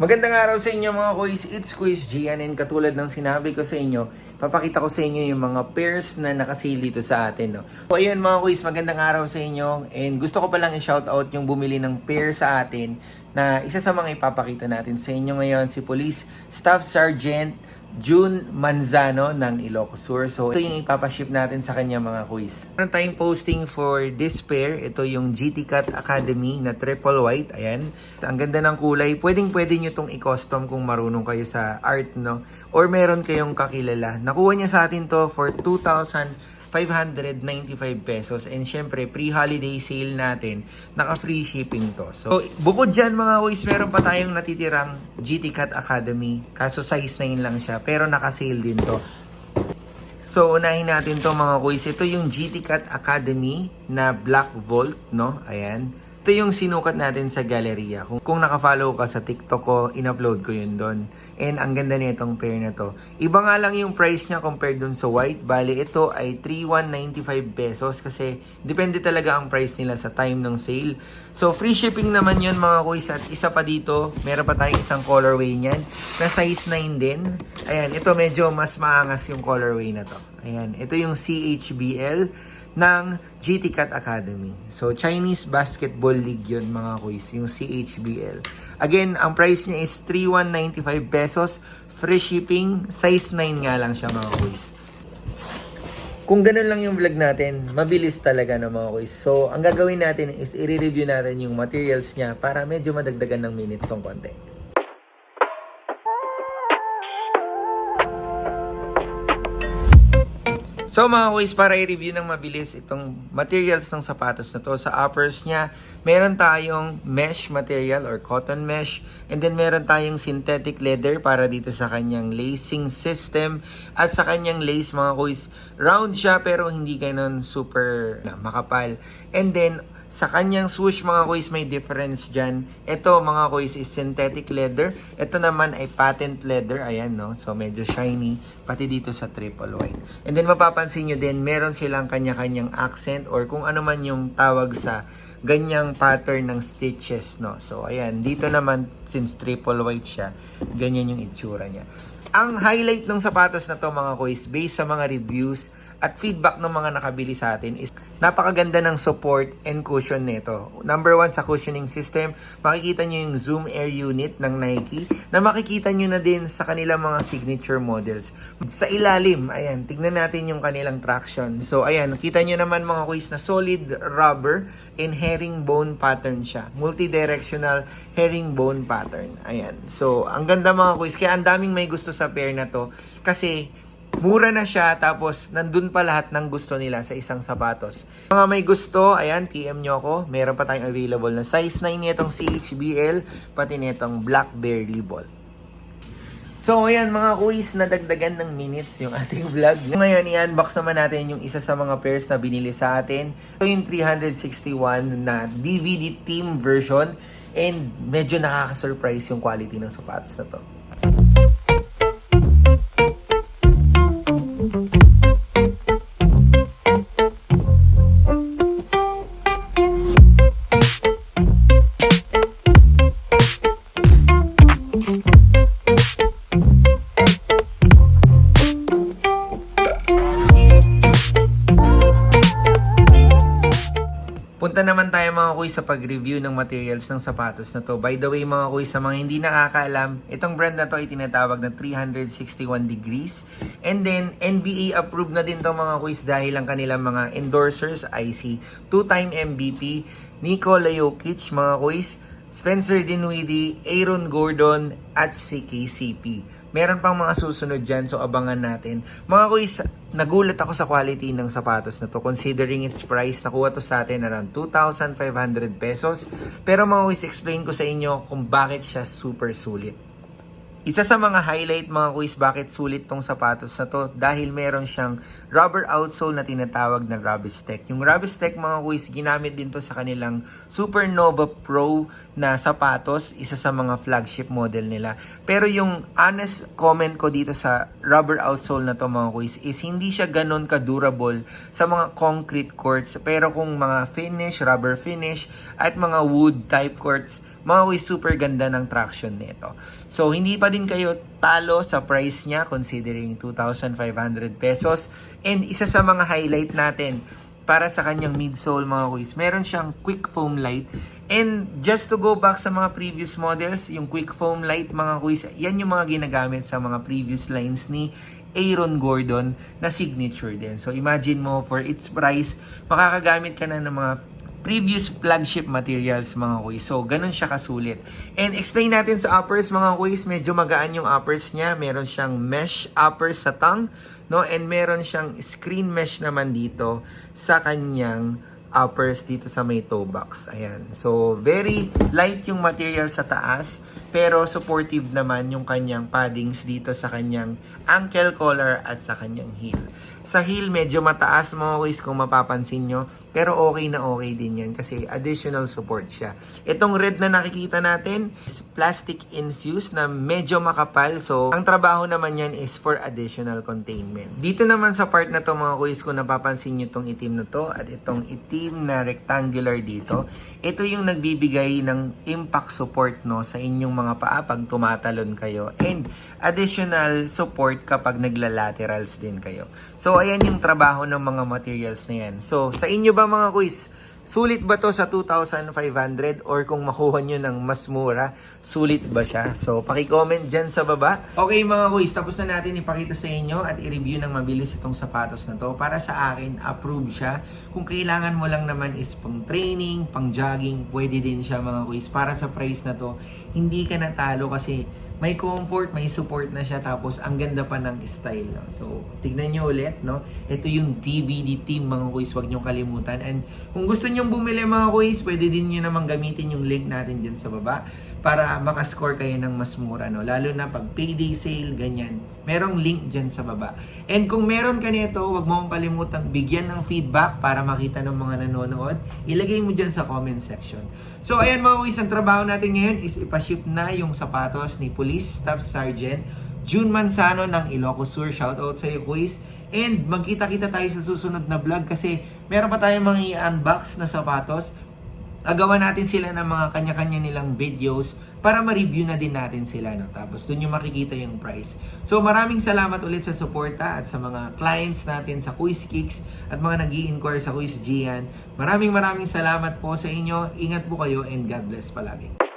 Magandang araw sa inyo mga quiz. It's Quiz Gian and katulad ng sinabi ko sa inyo, papakita ko sa inyo yung mga pairs na nakasale dito sa atin. No? So ayun mga quiz, magandang araw sa inyo and gusto ko palang i-shoutout yung bumili ng pair sa atin na isa sa mga ipapakita natin sa inyo ngayon si Police Staff Sergeant June Manzano ng Ilocos Sur. So, ito yung ipapaship natin sa kanya mga quiz. Meron tayong posting for this pair. Ito yung GT Cut Academy na triple white. Ayan. Ang ganda ng kulay. Pwedeng pwede nyo itong i-custom kung marunong kayo sa art, no? Or meron kayong kakilala. Nakuha niya sa atin to for 2,000 595 pesos and syempre pre-holiday sale natin naka free shipping to so bukod dyan mga boys meron pa tayong natitirang GT Cat Academy kaso size 9 lang siya pero naka sale din to So, unahin natin to mga boys. Ito yung GT Cat Academy na Black Volt, no? Ayan. Ito yung sinukat natin sa galleria. Kung, kung nakafollow ka sa TikTok ko, in-upload ko yun doon. And ang ganda nitong pair na to. Iba nga lang yung price niya compared dun sa white. Bali, ito ay 3,195 pesos kasi depende talaga ang price nila sa time ng sale. So, free shipping naman yun mga kuys. At isa pa dito, meron pa tayong isang colorway niyan na size 9 din. Ayan, ito medyo mas maangas yung colorway na to. Ayan, ito yung CHBL ng GT Cat Academy. So, Chinese Basketball League yun mga kuys, yung CHBL. Again, ang price niya is 3,195 pesos. Free shipping, size 9 nga lang siya mga kuys. Kung ganun lang yung vlog natin, mabilis talaga na mga kuys. So, ang gagawin natin is i-review natin yung materials niya para medyo madagdagan ng minutes tong konti. So mga kuys, para i-review ng mabilis itong materials ng sapatos na to, sa uppers niya, meron tayong mesh material or cotton mesh, and then meron tayong synthetic leather para dito sa kanyang lacing system, at sa kanyang lace mga kuys, round siya pero hindi ganun super makapal. And then, sa kanyang swoosh mga kuys may difference dyan. Ito mga kuys is synthetic leather. Ito naman ay patent leather. Ayan no. So medyo shiny. Pati dito sa triple white. And then mapapansin nyo din meron silang kanya-kanyang accent or kung ano man yung tawag sa ganyang pattern ng stitches no. So ayan. Dito naman since triple white siya. Ganyan yung itsura niya. Ang highlight ng sapatos na to mga kuys based sa mga reviews at feedback ng mga nakabili sa atin is napakaganda ng support and cushion nito. Number one sa cushioning system, makikita nyo yung Zoom Air Unit ng Nike na makikita nyo na din sa kanilang mga signature models. Sa ilalim, ayan, tignan natin yung kanilang traction. So ayan, kita nyo naman mga kuys na solid rubber and herringbone pattern siya. Multi-directional herringbone pattern. Ayan. So, ang ganda mga kuys. Kaya ang daming may gusto sa pair na to. Kasi, Mura na siya, tapos nandun pa lahat ng gusto nila sa isang sapatos. Mga may gusto, ayan, PM nyo ako. Meron pa tayong available na size 9 nitong CHBL, pati nitong Blackberry Ball. So, ayan mga kuis, nadagdagan ng minutes yung ating vlog. Ngayon, i-unbox naman natin yung isa sa mga pairs na binili sa atin. Ito yung 361 na DVD team version. And medyo nakaka-surprise yung quality ng sapatos na to. Punta naman tayo mga kuy sa pag-review ng materials ng sapatos na to. By the way mga kuy, sa mga hindi nakakaalam, itong brand na to ay tinatawag na 361 degrees. And then, NBA approved na din to mga kuys dahil ang kanilang mga endorsers ay si 2-time MVP, Nikola Jokic mga kuys, Spencer Dinwiddie, Aaron Gordon, at si KCP. Meron pang mga susunod dyan, so abangan natin. Mga kuys, nagulat ako sa quality ng sapatos na to. Considering its price, nakuha to sa atin around 2,500 pesos. Pero mga kuys, explain ko sa inyo kung bakit siya super sulit. Isa sa mga highlight mga kuis bakit sulit tong sapatos na to dahil meron siyang rubber outsole na tinatawag na Robistech. Yung Robistech mga kuis ginamit din to sa kanilang Supernova Pro na sapatos, isa sa mga flagship model nila. Pero yung honest comment ko dito sa rubber outsole na to mga kuis is hindi siya ganun ka-durable sa mga concrete courts pero kung mga finish, rubber finish at mga wood type courts mga super ganda ng traction nito. So hindi pa din kayo talo sa price niya considering 2,500 pesos. And isa sa mga highlight natin para sa kanyang midsole mga kuis, meron siyang quick foam light. And just to go back sa mga previous models, yung quick foam light mga kuis, yan yung mga ginagamit sa mga previous lines ni Aaron Gordon na signature din. So imagine mo for its price, makakagamit ka na ng mga previous flagship materials mga kuys. So, ganun siya kasulit. And explain natin sa uppers mga kuys, medyo magaan yung uppers niya. Meron siyang mesh uppers sa tongue, no? And meron siyang screen mesh naman dito sa kanyang uppers dito sa may toe box. Ayan. So, very light yung material sa taas, pero supportive naman yung kanyang paddings dito sa kanyang ankle collar at sa kanyang heel. Sa heel, medyo mataas mga kuys kung mapapansin nyo, pero okay na okay din yan kasi additional support siya. Itong red na nakikita natin is plastic infused na medyo makapal. So, ang trabaho naman yan is for additional containment. Dito naman sa part na to mga kuys, kung napapansin nyo itong itim na to at itong itim na rectangular dito, ito yung nagbibigay ng impact support no sa inyong mga paa pag tumatalon kayo and additional support kapag nagla-laterals din kayo. So, ayan yung trabaho ng mga materials na yan. So, sa inyo ba mga kuys, sulit ba to sa 2,500 or kung makuha nyo ng mas mura, sulit ba siya? So, paki-comment dyan sa baba. Okay mga kuys, tapos na natin ipakita sa inyo at i-review ng mabilis itong sapatos na to. Para sa akin, approve siya. Kung kailangan mo lang naman is pang training, pang jogging, pwede din siya mga kuys. Para sa price na to, hindi ka natalo kasi may comfort, may support na siya, tapos ang ganda pa ng style. No? So, tignan nyo ulit, no? Ito yung DVD team, mga kuys, wag nyo kalimutan. And kung gusto nyo bumili, mga kuys, pwede din nyo naman gamitin yung link natin dyan sa baba para makascore kayo ng mas mura, no? Lalo na pag payday sale, ganyan. Merong link dyan sa baba. And kung meron ka nito, wag mo akong kalimutan bigyan ng feedback para makita ng mga nanonood. Ilagay mo dyan sa comment section. So, ayan mga kuys, ang trabaho natin ngayon is ipaship na yung sapatos ni Police Staff Sergeant June Manzano ng Ilocos Sur. Shoutout sa iyo, kuys. And magkita-kita tayo sa susunod na vlog kasi meron pa tayong mga i-unbox na sapatos. Agawan natin sila ng mga kanya-kanya nilang videos para ma-review na din natin sila. No? Tapos doon yung makikita yung price. So maraming salamat ulit sa suporta at sa mga clients natin sa Quiz Kicks at mga nag inquire sa Quiz Gian. Maraming maraming salamat po sa inyo. Ingat po kayo and God bless palagi.